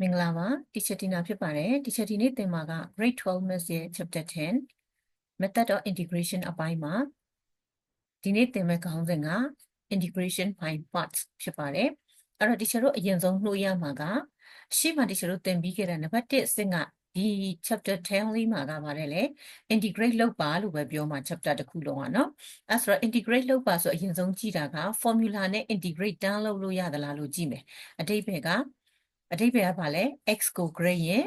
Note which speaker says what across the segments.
Speaker 1: မင်္ဂလာပါ teacher Tina ဖြစ်ပါတယ် teacher ဒီနေ့သင်မှာက grade 12 maths ရဲ့ chapter 10 method of integration အပိုင်းမှာဒီနေ့သင်မဲ့ခေါင်းစဉ်က integration by parts ဖြစ်ပါတယ်အဲ့တော့ teacher တို့အရင်ဆုံးနှိုးရမှာကရှေ့မှာ teacher တို့သင်ပြီးခဲ့တဲ့နံပါတ်1အဆင့်ကဒီ chapter 10လေးမှာကပါတယ်လေ integrate လုပ်ပါလို့ပဲပြောမှာ chapter တစ်ခုလုံးอ่ะเนาะအဲဆိုတော့ integrate လုပ်ပါဆိုအရင်ဆုံးကြည့်တာက formula နဲ့ integrate တန်းလုပ်လို့ရသလားလို့ကြည့်မယ်အတိတ်ပဲက အဓိပ္ပာယ်ကဘာလဲ x ကို grade ရင်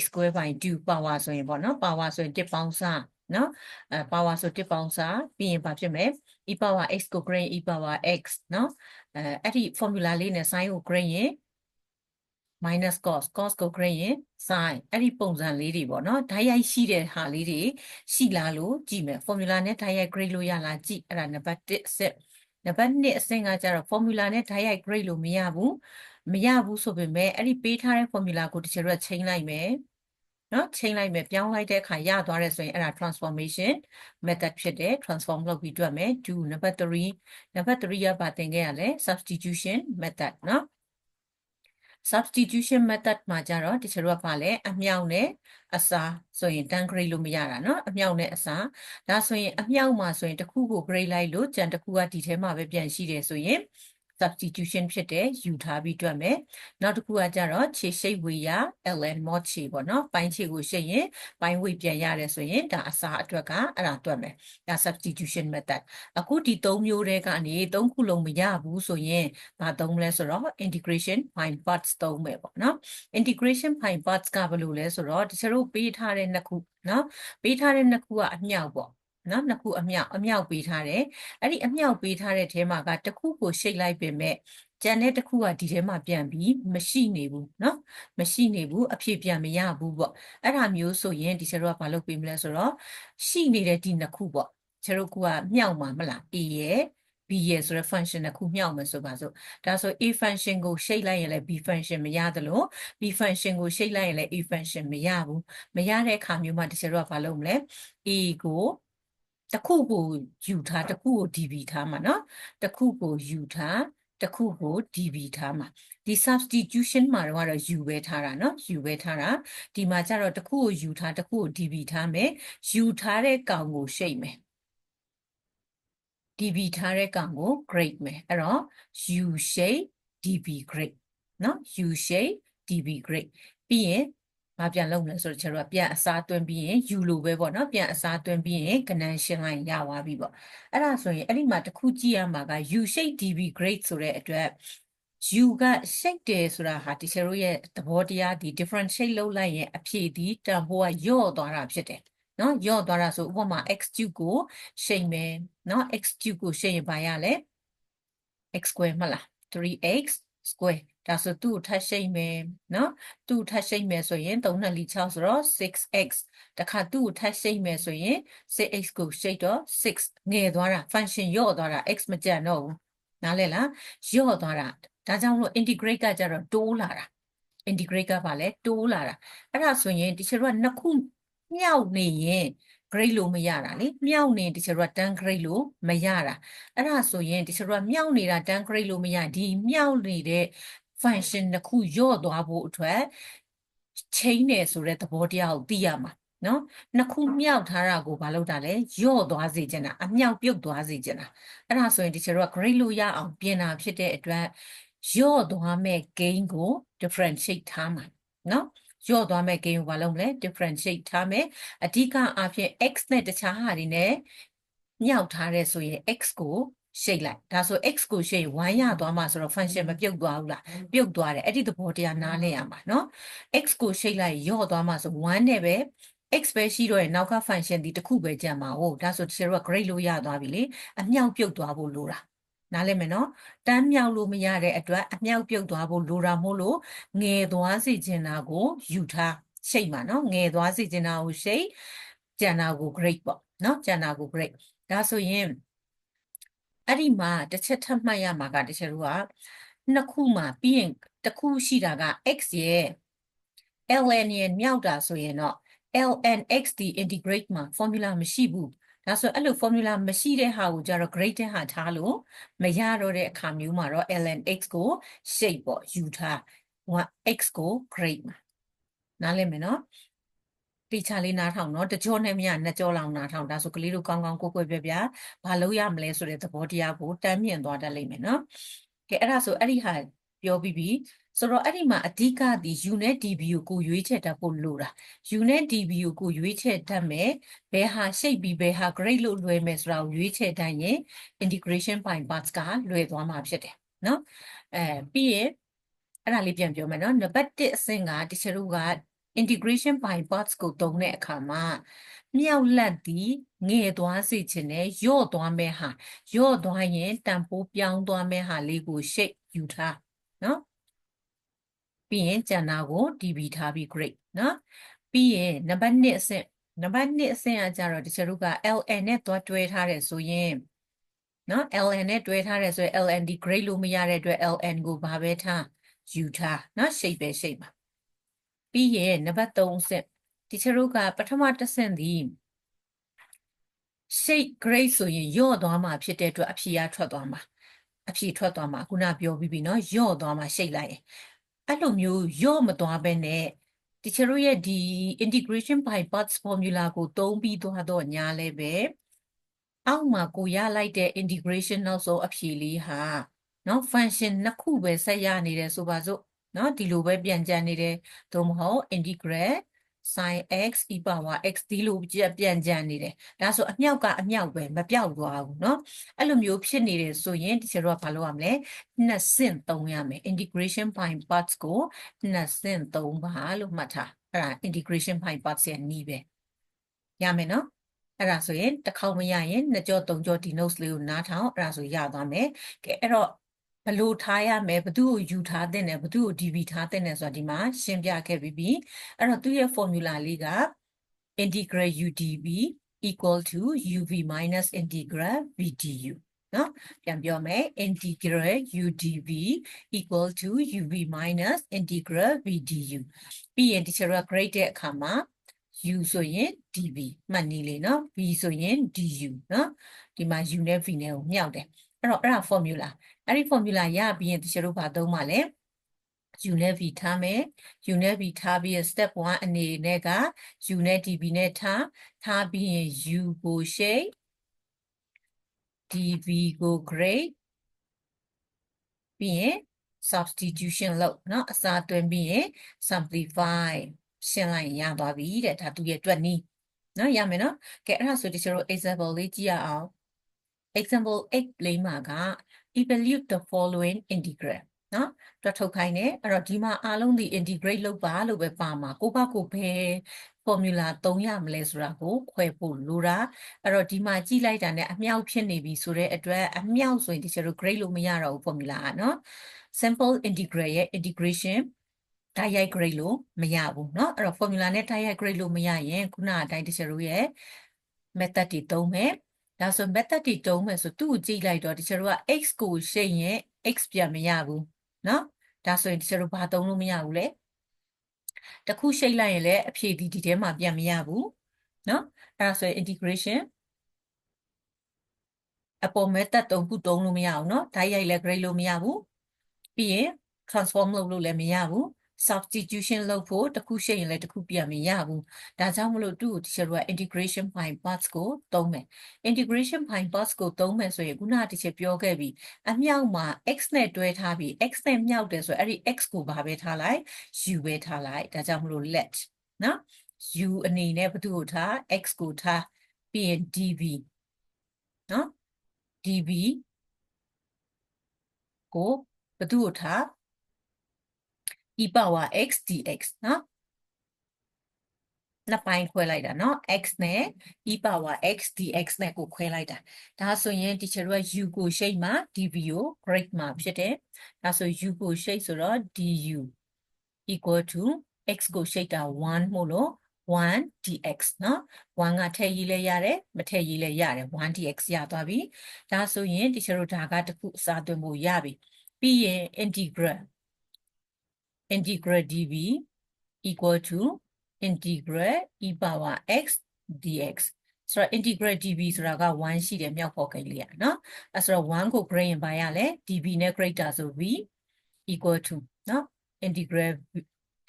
Speaker 1: x square by 2 power ဆိုရင်ပေါ့နော် power ဆိုရင်1ပေါင်းစားနော်အဲ power ဆို1ပေါင်းစားပြီးရင်ဘာဖြစ်မလဲ e power x ကို grade e power x နော်အဲအဲ့ဒီ formula လေးနဲ့ sin ကို grade ရင် minus cos cos ကို grade ရင် sin အဲ့ဒီပုံစံလေးတွေပေါ့နော်ဓာတ်ရိုက်ရှိတဲ့ဟာလေးတွေရှိလားလို့ကြည့်မယ် formula နဲ့ဓာတ်ရိုက် grade လို့ရလားကြည့်အဲ့ဒါနံပါတ်1အဆင့်နံပါတ်2အဆင့်ကကျတော့ formula နဲ့ဓာတ်ရိုက် grade လို့မရဘူး မရဘူးဆိုပေမဲ့အဲ့ဒီပေးထားတဲ့ formula ကိုတချို့ကချိန်လိုက်မယ်နော်ချိန်လိုက်မယ်ပြောင်းလိုက်တဲ့အခါရသွားတယ်ဆိုရင်အဲ့ဒါ transformation method ဖြစ်တယ် transform လုပ်ပြီးတွက်မယ်2 number 3 number 3ရပါသင်ခဲ့ရလဲ substitution method နော် substitution method မှာကြတော့တချို့ကပါလဲအမြောက်နဲ့အစားဆိုရင် down grade လို့မရတာเนาะအမြောက်နဲ့အစားဒါဆိုရင်အမြောက်မှာဆိုရင်တစ်ခုကို grade လိုက်လို့ကြံတစ်ခုကဒီထဲမှာပဲပြန်ရှိတယ်ဆိုရင် substitution ဖြစ်တယ်ယူထားပြီးတွက်မယ်နောက်တစ်ခုကကြတော့ခြေရှိတ်ဝေရ ln mod ခြေပေါ့နော်ပိုင်းခြေကိုရှိတ်ရင်ပိုင်းဝေပြန်ရတယ်ဆိုရင်ဒါအစားအတွက်ကအဲ့ဒါတွက်မယ်ဒါ substitution method အခုဒီ၃မျိုးတွေကနေ၃ခုလုံးမရဘူးဆိုရင်ဘာသုံးမလဲဆိုတော့ integration by parts သုံးမယ်ပေါ့နော် integration by parts ကဘယ်လိုလဲဆိုတော့တချို့ပေးထားတဲ့နှစ်ခုနော်ပေးထားတဲ့နှစ်ခုကအမြောက်ပေါ့ နော်နှစ်ခုအမြောက်အမြောက်ပေးထားတယ်အဲ့ဒီအမြောက်ပေးထားတဲ့ထဲမှာကတစ်ခုကိုရှိတ်လိုက်ပေမဲ့ကျန်တဲ့တစ်ခုကဒီထဲမှာပြန်ပြီးမရှိနေဘူးเนาะမရှိနေဘူးအဖြစ်ပြန်မရဘူးပေါ့အဲ့ဒါမျိုးဆိုရင်ဒီကျတို့ကဘာလုပ်ပေးမလဲဆိုတော့ရှိနေတဲ့ဒီနှစ်ခုပေါ့ကျတို့ကမြောက်မှာမလား a ရဲ့ b ရဲ့ဆိုတဲ့ function တစ်ခုမြောက်မယ်ဆိုပါစို့ဒါဆို a function ကိုရှိတ်လိုက်ရင်လည်း b function မရသလို b function ကိုရှိတ်လိုက်ရင်လည်း a function မရဘူးမရတဲ့အခါမျိုးမှာဒီကျတို့ကဘာလုပ်မလဲ a ကို တစ်ခုကိုယူထားတစ်ခုကို db ထားမှာเนาะတစ်ခုကိုယူထားတစ်ခုကို db ထားမှာဒီ substitution မှာတော့ယူပဲထားတာเนาะယူပဲထားတာဒီမှာကျတော့တစ်ခုကိုယူထားတစ်ခုကို db ထားမယ်ယူထားတဲ့ကောင်ကိုရှိတ်မယ် db ထားတဲ့ကောင်ကို grade မယ်အဲ့တော့ u shape db grade เนาะ u shape db grade ပြီးရင် ဘာပြန်လုပ်မလဲဆိုတော့ကျွန်တော်ကပြန်အစားသွင်းပြီးရင်ယူလိုပဲပေါ့နော်ပြန်အစားသွင်းပြီးရင်ကနန်ရှင်းလိုက်ရသွားပြီပေါ့အဲ့ဒါဆိုရင်အဲ့ဒီမှာတစ်ခုကြည့်ရမှာက u shape db grade ဆိုတဲ့အတွက် u က shape တယ်ဆိုတာဟာတချို့ရဲ့သဘောတရားဒီ differentiate လုပ်လိုက်ရင်အဖြေဒီတန်ဖိုးကယော့သွားတာဖြစ်တယ်နော်ယော့သွားတာဆိုဥပမာ x cube ကိုရှိန်မယ်နော် x cube ကိုရှိန်ရင်ဘာရလဲ x square မလား 3x square ဒါဆိုသူ့ကိုထပ်ရှိတ်မယ်နော်သူ့ကိုထပ်ရှိတ်မယ်ဆိုရင်3နဲ့4 6ဆိုတော့ 6x တခါသူ့ကိုထပ်ရှိတ်မယ်ဆိုရင် 6x ကိုရှိတ်တော့6ငယ်သွားတာ function ယော့သွားတာ x မကြံတော့ဘူးနားလဲလားယော့သွားတာဒါကြောင့်လို့ integrate ကကြတော့တိုးလာတာ integrate ကဘာလဲတိုးလာတာအဲ့ဒါဆိုရင်ဒီချေတို့ကနှစ်ခုမြောက်နေရင် grade လို့မရတာလေမြောက်နေတချို့က10 grade လို့မရတာအဲ့ဒါဆိုရင်တချို့ကမြောက်နေတာ10 grade လို့မရဒီမြောက်နေတဲ့ function တစ်ခုယော့သွားဖို့အတွက် chain တယ်ဆိုတဲ့သဘောတရားကိုသိရမှာနော်နှစ်ခုမြောက်ထားတာကိုမလုပ်တာလဲယော့သွားစေချင်တာအမြောက်ပြုတ်သွားစေချင်တာအဲ့ဒါဆိုရင်ဒီချေတော့ grade လို့ရအောင်ပြင်တာဖြစ်တဲ့အတွက်ယော့သွားမဲ့ gain ကို differentiate ထားမှာနော် ယော့သွားမဲ့ gain ကိုမလုပ်မလဲ differentiate ထားမယ်အဓိကအားဖြင့် x နဲ့တခြားဟာတွေနဲ့မြောက်ထားတဲ့ဆိုရင် x ကိုရှိတ်လိုက်ဒါဆို x ကိုရှိတ်1ရသွားမှာဆိုတော့ function မပြုတ်သွားဘူးလားပြုတ်သွားတယ်အဲ့ဒီသဘောတရားနားလည်ရမှာเนาะ x ကိုရှိတ်လိုက်ရော့သွားမှာဆို1နဲ့ပဲ x ပဲရှိတော့ရင်နောက်က function ဒီတစ်ခုပဲကြံမှာဟုတ်ဒါဆိုတချို့က grade လို့ရသွားပြီလေအမြောက်ပြုတ်သွားဖို့လိုတာ နားလည်မယ်နော်တန်းမြောက်လို့မရတဲ့အတွက်အမြောက်ပြုတ်သွားဖို့လိုတာမို့လို့ငယ်သွားစေချင်တာကိုယူထားရှိတ်မှာနော်ငယ်သွားစေချင်တာကိုရှိတ်ကြံတာကို grade ပေါ့နော်ကြံတာကို grade ဒါဆိုရင်အဲ့ဒီမှာတစ်ချက်ထပ်မှတ်ရမှာကတချို့ကနှစ်ခုမှာပြီးရင်တစ်ခုရှိတာက x ရဲ့ ln ရဲ့မြောက်တာဆိုရင်တော့ ln x ဒီ integrate မှာ formula မရှိဘူး ဒါဆိုအဲ့လို formula မရှိတဲ့ဟာကိုကြတော့ grade တဲ့ဟာထားလို့မရတော့တဲ့အခါမျိုးမှာတော့ ln x ကို shape ပေါ့ယူထား1 x ကို grade မှာနားလည်မယ်နော်တေချာလေးနားထောင်နော်တကြောနဲ့မရနှစ်ကြောလောက်နားထောင်ဒါဆိုကလေးတို့ကောင်းကောင်းကိုကိုယ်ပြပြဘာလို့ရမလဲဆိုတဲ့သဘောတရားကိုတမ်းမြင်သွားတတ်လိမ့်မယ်နော်ကဲအဲ့ဒါဆိုအဲ့ဒီဟာပြောပြီးပြီ ဆိုတော့အဲ့ဒီမှာအဓိကဒီ u နဲ့ db ကိုကိုရွေးချယ်တတ်ဖို့လိုတာ u နဲ့ db ကိုကိုရွေးချယ်တတ်မယ်ဘယ်ဟာရှိတ်ပြီးဘယ်ဟာ grade လို့လွယ်မယ်ဆိုတာကိုရွေးချယ်တတ်ရင် integration by parts ကလွယ်သွားမှာဖြစ်တယ်နော်အဲပြီးရင်အဲ့ဒါလေးပြန်ပြောမယ်နော်နံပါတ်1အဆင့်ကတချို့တို့က integration by parts ကိုသုံးတဲ့အခါမှာမြောက်လက်သည်ငယ်သွားစေခြင်းနဲ့ယော့သွားမဲ့ဟာယော့သွားရင်တန်ဖိုးပြောင်းသွားမဲ့ဟာလေးကိုရှိတ်ယူထားနော် ပြီးရင်ကျန်တာကို DB ထားပြီး grade နော်ပြီးရင်နံပါတ်2အဆင့်နံပါတ်2အဆင့်ကကြတော့တချို့တို့က LN နဲ့သွားတွဲထားတယ်ဆိုရင်နော် LN နဲ့တွဲထားတယ်ဆိုရင် LND grade လို့မရတဲ့အတွက် LN ကိုဘာပဲထားယူထားနော် shape ပဲ shape ပါပြီးရင်နံပါတ်3အဆင့်တချို့တို့ကပထမတစ်ဆင့်သည် shape grade ဆိုရင်ယော့သွားမှာဖြစ်တဲ့အတွက်အဖြေရထွက်သွားမှာအဖြေထွက်သွားမှာခုနပြောပြီးပြီနော်ယော့သွားမှာ shape လိုက်ရင် အဲ့လိုမျိုးယော့မသွားဘဲနဲ့တချို့တို့ရဲ့ဒီ integration by parts formula ကိုသုံးပြီးသွားတော့ညာလဲပဲအောက်မှာကိုရလိုက်တဲ့ integration နောက်ဆုံးအဖြေလေးဟာနော် function နှစ်ခုပဲဆက်ရနေတယ်ဆိုပါစို့နော်ဒီလိုပဲပြန်ကြံနေတယ်သို့မဟုတ် integral sin x e power x ဒီလိုပြန်ကြံနေတယ်ဒါဆိုအမြောက်ကအမြောက်ပဲမပြောက်သွားဘူးเนาะအဲ့လိုမျိုးဖြစ်နေတယ်ဆိုရင်ဒီကျတော့ဘာလုပ်ရမလဲနှစ်ဆင့်သုံးရမယ် integration by parts ကိုနှစ်ဆင့်သုံးပါလို့မှတ်ထားအဲ့ဒါ integration by parts ရဲ့နီးပဲရမယ်เนาะအဲ့ဒါဆိုရင်တစ်ခေါက်မရရင်နှစ်ကြောသုံးကြောဒီ notes လေးကိုနားထောင်အဲ့ဒါဆိုရသွားမယ်ကဲအဲ့တော့ ဘလို့ထားရမယ်ဘသူ့ကိုယူထားတဲ့နဲ့ဘသူ့ကို DB ထားတဲ့နဲ့ဆိုတာဒီမှာရှင်းပြခဲ့ပြီးပြီအဲ့တော့သူ့ရဲ့ formula လေးက integral UDB equal to UV minus integral VDU နော်ပြန်ပြောမယ် integral UDV equal to UV minus integral VDU ပြီးရင် teacher က grade တဲ့အခါမှာ u ဆိုရင် dv မှတ်နည်းလေးနော် v ဆိုရင် du နော်ဒီမှာ u နဲ့ v နဲ့ကိုမြောက်တယ်အဲ့တော့အဲ့ဒါ formula အဲ့ဒီ formula ရပြီးရင်တချို့တို့ဘာသုံးပါလဲ u နဲ့ v ထားမယ် u နဲ့ v ထားပြီးရင် step 1အနေနဲ့က u နဲ့ db နဲ့ထားထားပြီးရင် u ကို shape dv ကို grade ပြီးရင် substitution လုပ်เนาะအစားသွင်းပြီးရင် simplify ရှင်းလိုက်ရင်ရသွားပြီတဲ့ဒါသူရဲ့အတွက်နီးเนาะရမယ်เนาะကဲအဲ့ဒါဆိုတချို့ example လေးကြည့်ရအောင် example 8လေးမှာက evaluate the following integral နော်တွက်ထုတ်ခိုင်းတယ်အဲ့တော့ဒီမှာအားလုံးဒီ integrate လုပ်ပါလို့ပဲပါမှာကိုကကိုဘယ် formula သုံးရမလဲဆိုတာကိုခွဲဖို့လိုတာအဲ့တော့ဒီမှာကြည့်လိုက်တာနဲ့အမြောက်ဖြစ်နေပြီဆိုတဲ့အတွက်အမြောက်ဆိုရင်တချို့ grade လို့မရတော့ဘူး formula อ่ะနော် simple integral ရဲ့ integration တိုက်ရိုက် grade လို့မရဘူးเนาะအဲ့တော့ formula နဲ့တိုက်ရိုက် grade လို့မရရင်ခုနအတိုင်းတချို့ရဲ့ method တွေသုံးမယ် ဒါဆို method တွေတုံးမယ်ဆိုသူ့ကိုကြည့်လိုက်တော့တချို့က x ကိုရှိတ်ရင် x ပြန်မရဘူးเนาะဒါဆိုရင်တချို့ဘာတုံးလို့မရဘူးလေတခုရှိတ်လိုက်ရင်လည်းအဖြေဒီဒီထဲမှာပြန်မရဘူးเนาะအဲ့ဒါဆိုရင် integration အပေါ် method တုံးခုတုံးလို့မရဘူးเนาะဓာတ်ရိုက်လည်း grade လို့မရဘူးပြီးရင် transform လုပ်လို့လည်းမရဘူး substitution လုပ်ဖို့တစ်ခုရှိရင်လည်းတစ်ခုပြန်မရဘူးဒါကြောင့်မလို့သူ့ကို teacher တို့က integration by parts ကိုသုံးမယ် integration by parts ကိုသုံးမယ်ဆိုရင်ခုနက teacher ပြောခဲ့ပြီအမြောက်မှာ x နဲ့တွဲထားပြီး x နဲ့မြောက်တယ်ဆိုအဲ့ဒီ x ကိုဘာပဲထားလိုက် u ပဲထားလိုက်ဒါကြောင့်မလို့ let နော် u အနေနဲ့ဘယ်သူ့ကိုထား x ကိုထားပြီးရင် dv နော် dv ကိုဘယ်သူ့ကိုထား e power x dx နော်နှစ်ပိုင်းခွဲလိုက်တာเนาะ x နဲ့ e power x dx နဲ့ကိုခွဲလိုက်တာဒါဆိုရင် teacher တို့က u ကို shape မှာ dv ကို grade မှာဖြစ်တယ်ဒါဆို u ကို shape ဆိုတော့ du equal to x ကို shape တာ1မို့လို့1 dx เนาะ1ကထည့်ရေးလဲရတယ်မထည့်ရေးလဲရတယ်1 dx ရသွားပြီဒါဆိုရင် teacher တို့ဒါကတခုအစားသွင်းဖို့ရပြီပြီးရင် integral integral dv equal to integral e power x dx ဆိုတော့ integral dv ဆိုတာက1ရှိတယ်မြောက်ဖော်ကိန်းလေးอ่ะเนาะအဲဆိုတော့1ကို grade ရင်ဘာရလဲ dv နဲ့ greater ဆို v equal to เนาะ integral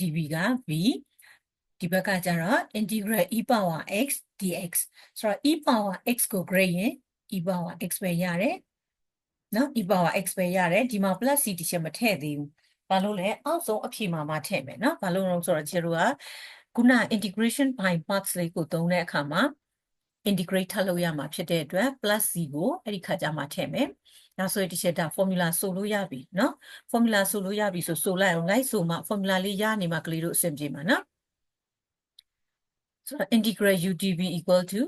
Speaker 1: dv က v ဒီဘက်ကကျတော့ integral e power x dx ဆိုတော့ e power x ကို grade ရင် e power x ပဲရတယ်နော် e power x ပဲရတယ်ဒီမှာ plus c တစ်ချက်မထည့်သေးဘူး ဘာလို့လဲအောက်ဆုံးအဖြေမှာမှထည့်မယ်နော်ဘာလို့လဲဆိုတော့ကျတို့ကခုန integration by parts လေးကိုသုံးတဲ့အခါမှာ integrate ထပ်လုပ်ရမှာဖြစ်တဲ့အတွက် plus c ကိုအဲ့ဒီခါကျမှထည့်မယ်နောက်ဆိုရင်တစ်ချက်ဒါ formula ဆိုလို့ရပြီเนาะ formula ဆိုလို့ရပြီဆိုဆိုလိုက်အောင် like ဆိုမှ formula လေးရနေမှကလေးတို့အဆင်ပြေမှာเนาะဆိုတော့ integral udv equal to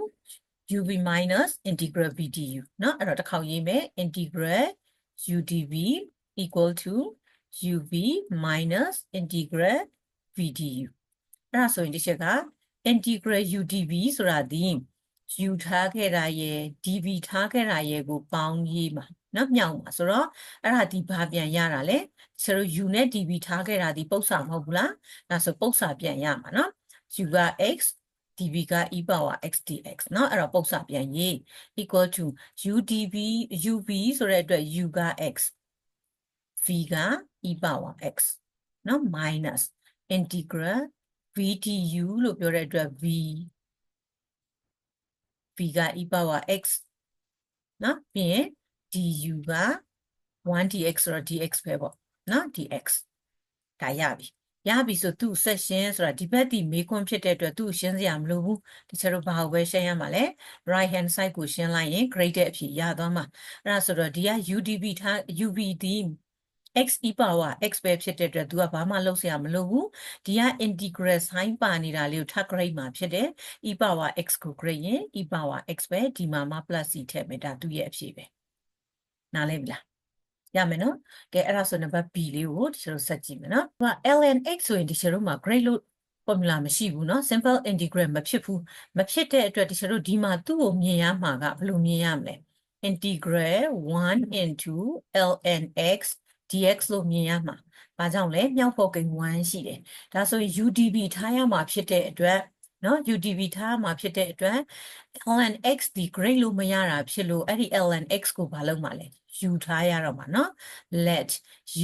Speaker 1: uv minus integral vdu เนาะအဲ့တော့တစ်ခေါက်ရေးမယ် integral udv equal to uv minus integral vdu အဲ့ဒါဆိုရင်တစ်ချက်က integral udv ဆိုတာဒီ u ထားခဲ့တာရဲ့ dv ထားခဲ့တာရဲ့ကိုပေါင်းရေးမှာနော်မြောက်မှာဆိုတော့အဲ့ဒါဒီဘာပြန်ရတာလဲကျတို့ u နဲ့ dv ထားခဲ့တာဒီပု္ပ္ပာမဟုတ်ဘူးလားဒါဆိုပု္ပ္ပာပြန်ရမှာနော် u က x dv က e power x dx เนาะအဲ့တော့ပု္ပ္ပာပြန်ရေး equal to u dv uv ဆိုတဲ့အတွက် u က x v က e power x เนาะ minus integral vdu လို့ပြောတဲ့အတွက် v v က e power x နော်ပြီးရင် du က 1dx ဆိုတော့ dx ပဲပေါ့နော် dx ဒါရပြီရပြီဆိုသူ့ဆက်ရှင်းဆိုတာဒီဘက်ဒီမေးခွန်းဖြစ်တဲ့အတွက်သူ့ရှင်းစရာမလိုဘူးတချို့တော့ဘာကိုပဲရှင်းရမှာလဲ right hand side ကိုရှင်းလိုက်ရင် graded အဖြစ်ရသွားမှာအဲ့ဒါဆိုတော့ဒီက udb ထား uv ဒီ x e power x ပဲဖြစ်တဲ့အတွက် तू ကဘာမှလုပ်စရာမလိုဘူးဒီက integral sign ပါနေတာလေးကိုထပ် grade မှာဖြစ်တယ် e power x ကို grade ရင် e power x ပဲဒီမှာမှ plus c ထည့်မယ်ဒါသူ့ရဲ့အဖြေပဲနားလည်ပြီလားရမယ်နော်ကဲအဲ့ဒါဆိုနံပါတ် b လေးကိုဒီလိုဆက်ကြည့်မယ်နော်ဟို ln x ဆိုရင်ဒီလိုမှာ grade လို့ formula မရှိဘူးเนาะ simple integral မဖြစ်ဘူးမဖြစ်တဲ့အတွက်ဒီလိုဒီမှာသူ့ကိုမြင်ရမှာကဘယ်လိုမြင်ရမလဲ integral 1 into ln x dx လို့မြင်ရမှာ။ဘာကြောင့်လဲမြောက်ဖို့ကိန်း1ရှိတယ်။ဒါဆိုရင် UDB ထားရမှာဖြစ်တဲ့အတွက်နော် UDB ထားရမှာဖြစ်တဲ့အတွက် ln x ဒီ grade လို့မရတာဖြစ်လို့အဲ့ဒီ ln x ကိုဘာလုပ်မှာလဲ u ထားရတော့မှာနော် let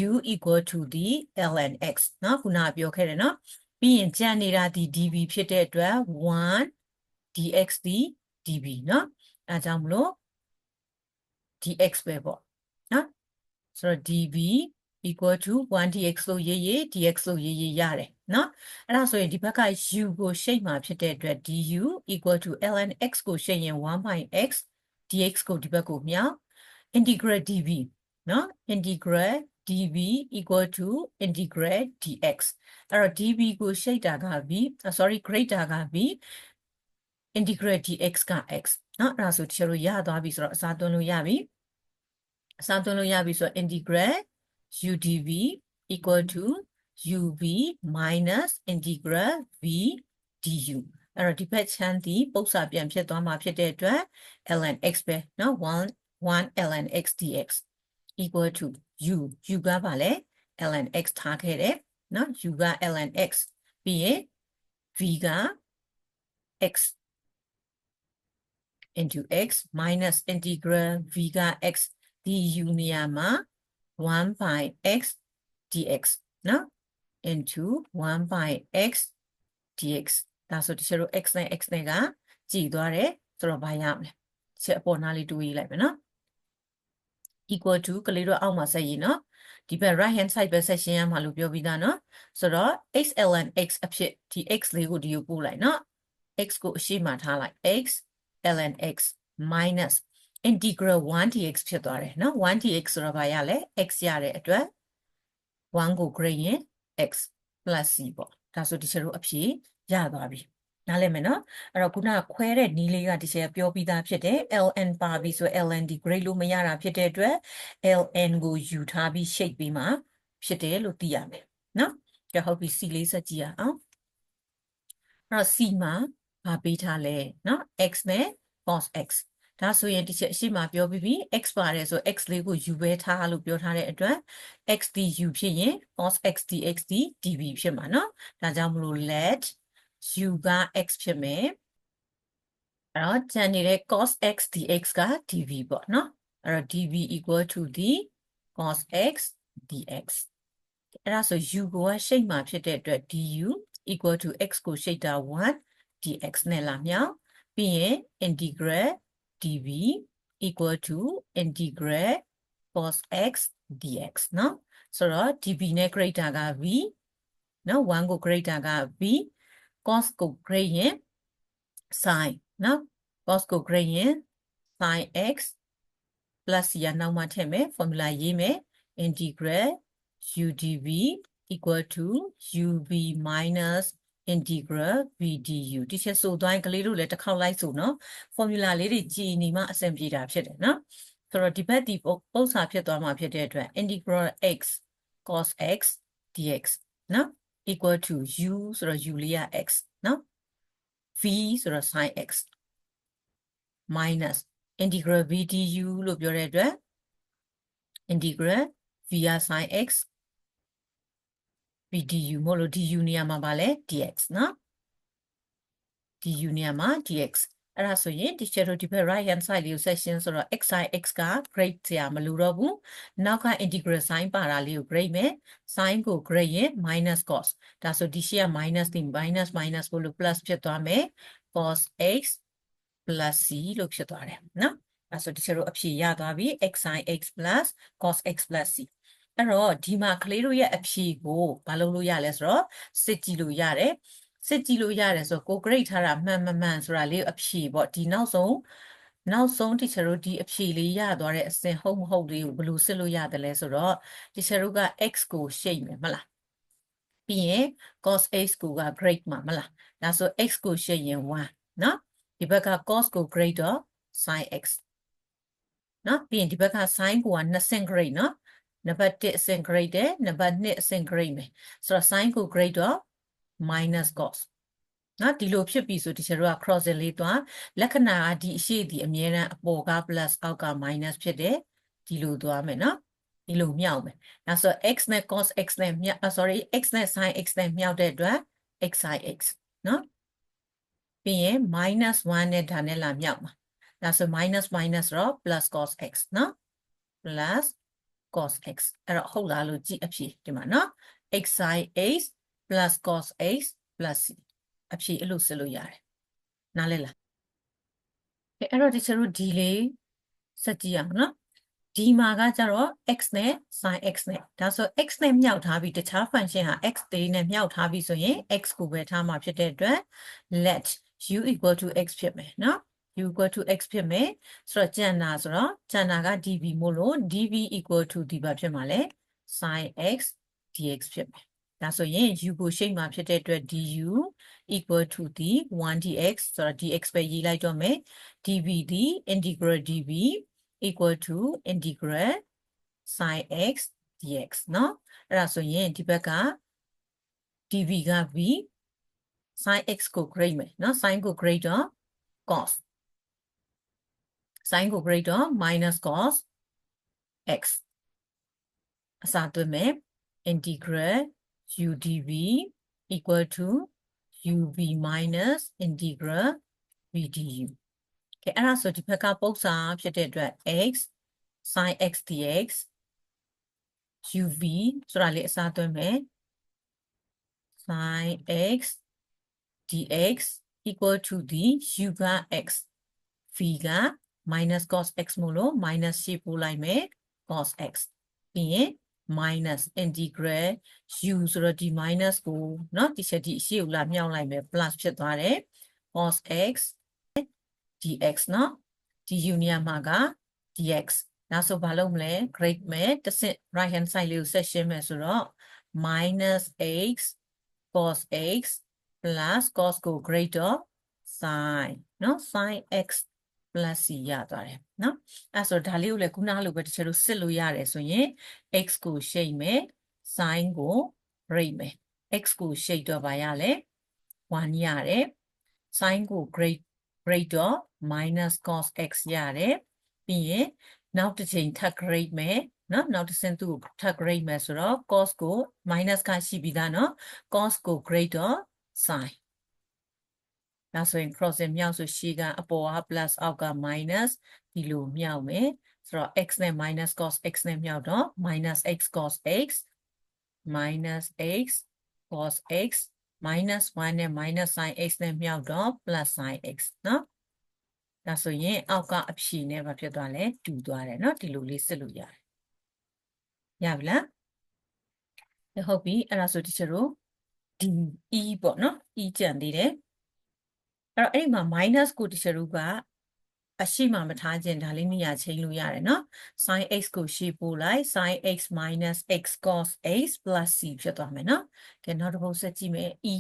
Speaker 1: u equal to the ln x နော်ခုနကပြောခဲ့တယ်နော်ပြီးရင်ကြံနေတာဒီ db ဖြစ်တဲ့အတွက်1 dx ဒီ db နော်အဲကြောင့်မလို့ dx ပဲပေါ့နော် ဆိုတော့ dv equal to 1 dx လို့ရေးရေး dx လို့ရေးရေးရတယ်နော်အဲ့ဒါဆိုရင်ဒီဘက်က u ကိုရှိတ်မှာဖြစ်တဲ့အတွက် du equal to ln x ကိုရှိတ်ရင်1 x dx ကိုဒီဘက်ကိုမြောက် integral dv နော် integral dv equal to integral dx အဲ့တော့ dv ကိုရှိတ်တာက v sorry greater က v integral dx က x နော်အဲ့ဒါဆိုတချို့ရသွားပြီဆိုတော့အစားသွင်းလို့ရပြီအ စားသွင်းလို့ရပြီဆိုတော့ integral udv equal to uv minus integral v du အဲ့တော့ဒီဘက်ချမ်းဒီပု္ပ္ပာပြန်ဖြစ်သွားမှာဖြစ်တဲ့အတွက် ln x ပဲเนาะ1 1 ln x dx equal to u u ကပါလဲ ln x ထားခဲ့တယ်เนาะ u က ln x ပြီးရင် v က x into x minus integral v က x ဒီ u နေရာမှာ1 by x dx နော် into 1 by x dx ဒါဆိုတချို့တို့ x နဲ့ x နဲ့ကကြည်သွားတယ်ဆိုတော့ဘာရမလဲချက်အပေါ်နားလေးတွေးလိုက်မယ်နော် equal to ကလေးတို့အောက်မှာဆက်ရင်နော်ဒီဘက် right hand side ပဲဆက်ရှင်းရမှာလို့ပြောပြီးသားနော်ဆိုတော့ x ln x အဖြစ်ဒီ x လေးကိုဒီကိုပို့လိုက်နော် x ကိုအရှိမထားလိုက် x ln x minus integral 1 dx ဖြစ်သွားတယ်နော် 1 dx ဆိုတော့ဘာရလဲ x ရတဲ့အတွက်1ကို grade ရင် x plus c ပေါ့ဒါဆိုဒီချက်တို့အဖြေရသွားပြီနားလည်မယ်နော်အဲ့တော့ခုနကခွဲတဲ့နီးလေးကဒီချက်ပြောပြီးသားဖြစ်တယ် ln ပါပြီဆို ln ဒီ grade လို့မရတာဖြစ်တဲ့အတွက် ln ကိုယူထားပြီး shape ပြီးမှဖြစ်တယ်လို့သိရမယ်နော်ကြဟုတ်ပြီ c လေးဆက်ကြည့်ရအောင်အဲ့တော့ c မှာဘာပေးထားလဲနော် x နဲ့ cos x ဒါဆိုရင်ဒီချက်အရှိမပြောပြီးပြီ x ပါတယ်ဆို x လေးကို u ပဲထားလို့ပြောထားတဲ့အတွက် x du ဖြစ်ရင် cos x dx dv ဖြစ်မှာเนาะဒါကြောင့်မလို့ let u က x ဖြစ်မယ်အဲ့တော့ကျန်နေတဲ့ cos x dx က dv ပေါ့เนาะအဲ့တော့ dv equal to the cos x dx အဲ့ဒါဆို u ကိုကရှိတ်မှာဖြစ်တဲ့အတွက် du equal to x ကိုရှိတ်တာ1 dx နဲ့လာမြောက်ပြီးရင် integral dv equal to integral cos x dx နော်ဆိုတော့ dv နဲ့ grade တာက v နော်1ကို grade တာက v cos go grade ရင် sin နော် cos go grade ရင် sin x plus ရနောက်မှထည့်မယ် formula yeme integral u dv equal to uv minus integral v du ဒီချက်ဆိုတိုင်းကလေးတို့လည်းတစ်ခေါက်လိုက်ဆိုနော် formula လေးတွေကြည်နေမှအဆင်ပြေတာဖြစ်တယ်နော်ဆိုတော့ဒီဘက်ဒီပုံစံဖြစ်သွားမှာဖြစ်တဲ့အတွက် integral x cos x dx နော် equal to u ဆိုတော့ u လေးက x နော် v ဆိုတော့ sin x minus integral v du လို့ပြောတဲ့အတွက် integral v က sin x v du မို့လို့ du နေရာမှာပါလဲ dx နော် du နေရာမှာ dx အဲ့ဒါဆိုရင်ဒီချက်တို့ဒီဘက် right hand side လေးကို section ဆိုတော့ x sin x က grade ဆရာမလိုတော့ဘူးနောက်က integral sign ပါတာလေးကို grade မယ် sin ကို grade ရင် minus cos ဒါဆိုဒီရှေ့က minus ဒီ minus minus ကိုလို့ plus ဖြစ်သွားမယ် cos x plus c လို့ဖြစ်သွားတယ်နော်အဲ့ဆိုဒီချက်တို့အဖြေရသွားပြီ x sin x plus cos x plus c အဲ့တော့ဒီမှာကလေးတို့ရဲ့အဖြေကိုမလုပ်လို့ရလဲဆိုတော့စစ်ကြည့်လို့ရတယ်စစ်ကြည့်လို့ရတယ်ဆိုတော့ကို grade ထားတာမှန်မှန်မှန်ဆိုတာလေးအဖြေပေါ့ဒီနောက်ဆုံးနောက်ဆုံး teacher တို့ဒီအဖြေလေးရသွားတဲ့အစင်ဟုတ်မဟုတ်လေးကိုဘယ်လိုစစ်လို့ရတယ်လဲဆိုတော့ teacher တို့က x ကိုရှိတ်မယ်မလားပြီးရင် cos x ကိုက grade မှာမလားဒါဆို x ကိုရှိတ်ရင်1နော်ဒီဘက်က cos ကို grade တော့ sin x နော်ပြီးရင်ဒီဘက်က sin ကိုက20 grade နော် နံပါတ်1အဆင့် grade တယ်နံပါတ်2အဆင့် grade မယ်ဆိုတော့ sin ကို grade တော့ minus cos နော်ဒီလိုဖြစ်ပြီဆိုဒီကျတော့ crossing လေးသွားလက္ခဏာကဒီအရှိဒီအမြဲတမ်းအပေါ်က plus အောက်က minus ဖြစ်တယ်ဒီလိုသွားမယ်နော်ဒီလိုမြောက်မယ်ဒါဆို x နဲ့ cos x နဲ့မြောက် sorry x နဲ့ sin x နဲ့မြောက်တဲ့အတွက် x sin x နော်ပြီးရင် minus 1နဲ့ဒါနဲ့လာမြောက်မှာဒါဆို minus minus တော့ plus cos x နော် plus cos x အဲ့တော့ဟုတ်လားလို့ကြည့်အဖြေဒီမှာနော် x sin x plus cos x plus c အဖြေအဲ့လိုစစ်လို့ရတယ်နားလဲလားအဲအဲ့တော့ဒီကျတို့ဒီလေးစက်ကြည့်ရအောင်နော်ဒီမှာကကြတော့ x နဲ့ sin x နဲ့ဒါဆို x နဲ့မြောက်ထားပြီးတခြား function ဟာ x သေးနဲ့မြောက်ထားပြီးဆိုရင် x ကိုပဲထားမှာဖြစ်တဲ့အတွက် let u equal to x ဖြစ်မယ်နော် u equal to x ဖြစ်မယ်ဆိုတော့ကျန်တာဆိုတော့ကျန်တာက dv မို့လို့ dv equal to ဒီပါဖြစ်မှာလဲ sin x dx ဖြစ်မယ်ဒါဆိုရင် u ကိုရှိတ်မှာဖြစ်တဲ့အတွက် du equal to ဒီ 1dx ဆိုတော့ dx ပဲရေးလိုက်တော့မယ် dv ဒီ integral dv equal to integral sin x dx เนาะအဲ့ဒါဆိုရင်ဒီဘက်က dv က v sin x ကို grade မယ်เนาะ sin ကို grade တော့ cos sin ကို grade တော့ minus cos x အစားသွင်းမယ် integral udv equal to uv minus integral vdu ကဲအဲ့ဒါဆိုဒီဘက်ကပုံစံဖြစ်တဲ့အတွက် x sin x dx uv ဆိုတာလေးအစားသွင်းမယ် sin x dx equal to ဒီ u က x v က minus cos x မို့လို့ minus ရှိပို့လိုက်မယ် cos x ပြီးရင် minus integral u ဆိုတော့ဒီ minus ကိုเนาะဒီချက်ဒီအရှိကိုလာမြောက်လိုက်မယ် plus ဖြစ်သွားတယ် cos x dx เนาะဒီ u နေရာမှာက dx နောက်ဆိုဘာလုပ်မလဲ grade မယ်တစ်ဆင့် right hand side လေးကိုဆက်ရှင်းမယ်ဆိုတော့ minus x cos x plus cos ကို grade တော့ sin เนาะ sin x plus c ရသွားတယ်နော်အဲ့ဆိုဒါလေးကိုလည်းခုနလိုပဲတစ်ချက်လို့စစ်လို့ရတယ်ဆိုရင် x ကိုရှိတ်မယ် sin ကို break မယ် x ကိုရှိတ်တော့ဗာရလဲ1ရတယ် sin ကို great great တော့ minus cos x ရတယ်ပြီးရင်နောက်တစ်ချိန်ထပ် great မယ်နော်နောက်တစ်ဆင့်သူ့ကိုထပ် great မယ်ဆိုတော့ cos ကို minus ကရှိပြီးသားနော် cos ကို great တော့ sin ဒါဆိုရင် crossing မြောက်ဆိုရှေ့ကအပေါ်က plus အောက်က minus ဒီလိုမြောက်မယ်ဆိုတော့ x နဲ့ minus cos x နဲ့မြောက်တော့ minus x cos x minus x cos x minus 1နဲ့ minus sin x နဲ့မြောက်တော့ plus sin x နော်ဒါဆိုရင်အောက်ကအဖြေနဲ့ဘာဖြစ်သွားလဲတူသွားတယ်နော်ဒီလိုလေးစစ်လို့ရတယ်ရပြီလားဟုတ်ပြီအဲ့ဒါဆိုတချို့တို့ဒီ e ပေါ့နော် e ကြံသေးတယ် အဲ့တော့အဲ့ဒီမှာ minus ကိုတချရူကအရှိမှမထားခြင်းဒါလေးနေရာချင်းလို့ရတယ်နော် sin x ကိုရှိပို့လိုက် sin x minus x cos x plus c ဖြစ်သွားမယ်နော်ကဲနောက်တစ်ပုဒ်ဆက်ကြည့်မယ် e